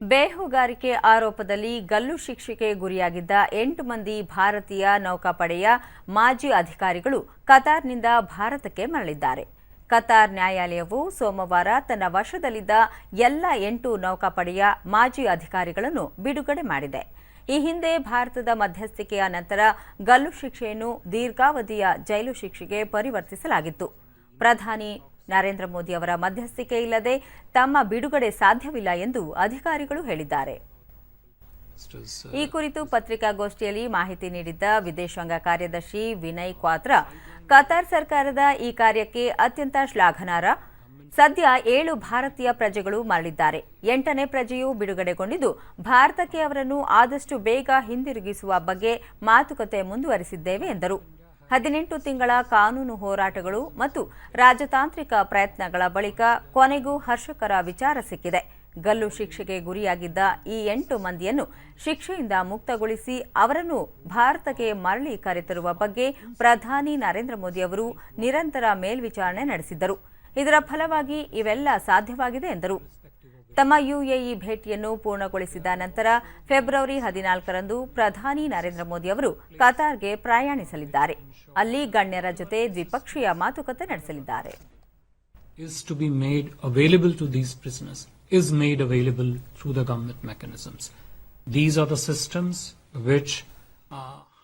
ಬೇಹುಗಾರಿಕೆ ಆರೋಪದಲ್ಲಿ ಗಲ್ಲು ಶಿಕ್ಷೆಗೆ ಗುರಿಯಾಗಿದ್ದ ಎಂಟು ಮಂದಿ ಭಾರತೀಯ ನೌಕಾಪಡೆಯ ಮಾಜಿ ಅಧಿಕಾರಿಗಳು ಕತಾರ್ನಿಂದ ಭಾರತಕ್ಕೆ ಮರಳಿದ್ದಾರೆ. ಕತಾರ್ ನ್ಯಾಯಾಲಯವು ಸೋಮವಾರ ತನ್ನ ವಶದಲ್ಲಿದ್ದ ಎಲ್ಲ ಎಂಟು ನೌಕಾಪಡೆಯ ಮಾಜಿ ಅಧಿಕಾರಿಗಳನ್ನು ಬಿಡುಗಡೆ ಮಾಡಿದೆ. ಈ ಹಿಂದೆ ಭಾರತದ ಮಧ್ಯಸ್ಥಿಕೆಯ ನಂತರ ಗಲ್ಲು ಶಿಕ್ಷೆಯನ್ನು ದೀರ್ಘಾವಧಿಯ ಜೈಲು ಶಿಕ್ಷೆಗೆ ಪರಿವರ್ತಿಸಲಾಗಿತ್ತು. ಪ್ರಧಾನಿ ನರೇಂದ್ರ ಮೋದಿ ಅವರ ಮಧ್ಯಸ್ಥಿಕೆ ಇಲ್ಲದೆ ತಮ್ಮ ಬಿಡುಗಡೆ ಸಾಧ್ಯವಿಲ್ಲ ಎಂದು ಅಧಿಕಾರಿಗಳು ಹೇಳಿದ್ದಾರೆ. ಈ ಕುರಿತು ಪತ್ರಿಕಾಗೋಷ್ಠಿಯಲ್ಲಿ ಮಾಹಿತಿ ನೀಡಿದ್ದ ವಿದೇಶಾಂಗ ಕಾರ್ಯದರ್ಶಿ ವಿನಯ್ ಕ್ವಾತ್ರ, ಕತಾರ್ ಸರ್ಕಾರದ ಈ ಕಾರ್ಯಕ್ಕೆ ಅತ್ಯಂತ ಶ್ಲಾಘನಾರ್ಹ ಸದ್ಯ ಏಳು ಭಾರತೀಯ ಪ್ರಜೆಗಳು ಮರಳಿದ್ದಾರೆ. ಎಂಟನೇ ಪ್ರಜೆಯು ಬಿಡುಗಡೆಗೊಂಡಿದ್ದು, ಭಾರತಕ್ಕೆ ಅವರನ್ನು ಆದಷ್ಟು ಬೇಗ ಹಿಂದಿರುಗಿಸುವ ಬಗ್ಗೆ ಮಾತುಕತೆ ಮುಂದುವರಿಸಿದ್ದೇವೆ ಎಂದರು. ಹದಿನೆಂಟು ತಿಂಗಳ ಕಾನೂನು ಹೋರಾಟಗಳು ಮತ್ತು ರಾಜತಾಂತ್ರಿಕ ಪ್ರಯತ್ನಗಳ ಬಳಿಕ ಕೊನೆಗೂ ಹರ್ಷಕರ ವಿಚಾರ ಸಿಕ್ಕಿದೆ. ಗಲ್ಲು ಶಿಕ್ಷೆಗೆ ಗುರಿಯಾಗಿದ್ದ ಈ ಎಂಟು ಮಂದಿಯನ್ನು ಶಿಕ್ಷೆಯಿಂದ ಮುಕ್ತಗೊಳಿಸಿ ಅವರನ್ನು ಭಾರತಕ್ಕೆ ಮರಳಿ ಕರೆತರುವ ಬಗ್ಗೆ ಪ್ರಧಾನಿ ನರೇಂದ್ರ ಮೋದಿ ಅವರು ನಿರಂತರ ಮೇಲ್ವಿಚಾರಣೆ ನಡೆಸಿದ್ದರು. ಇದರ ಫಲವಾಗಿ ಇವೆಲ್ಲ ಸಾಧ್ಯವಾಗಿದೆ ಎಂದರು. ತಮ್ಮ ಯುಎಇ ಭೇಟಿಯನ್ನು ಪೂರ್ಣಗೊಳಿಸಿದ ನಂತರ ಫೆಬ್ರವರಿ ಹದಿನಾಲ್ಕರಂದು ಪ್ರಧಾನಿ ನರೇಂದ್ರ ಮೋದಿ ಅವರು ಕತಾರ್ಗೆ ಪ್ರಯಾಣಿಸಲಿದ್ದಾರೆ ಅಲ್ಲಿ ಗಣ್ಯರ ಜೊತೆ ದ್ವಿಪಕ್ಷೀಯ ಮಾತುಕತೆ ನಡೆಸಲಿದ್ದಾರೆ is to be made available to these prisoners is made available through the government mechanisms. These are the systems which uh,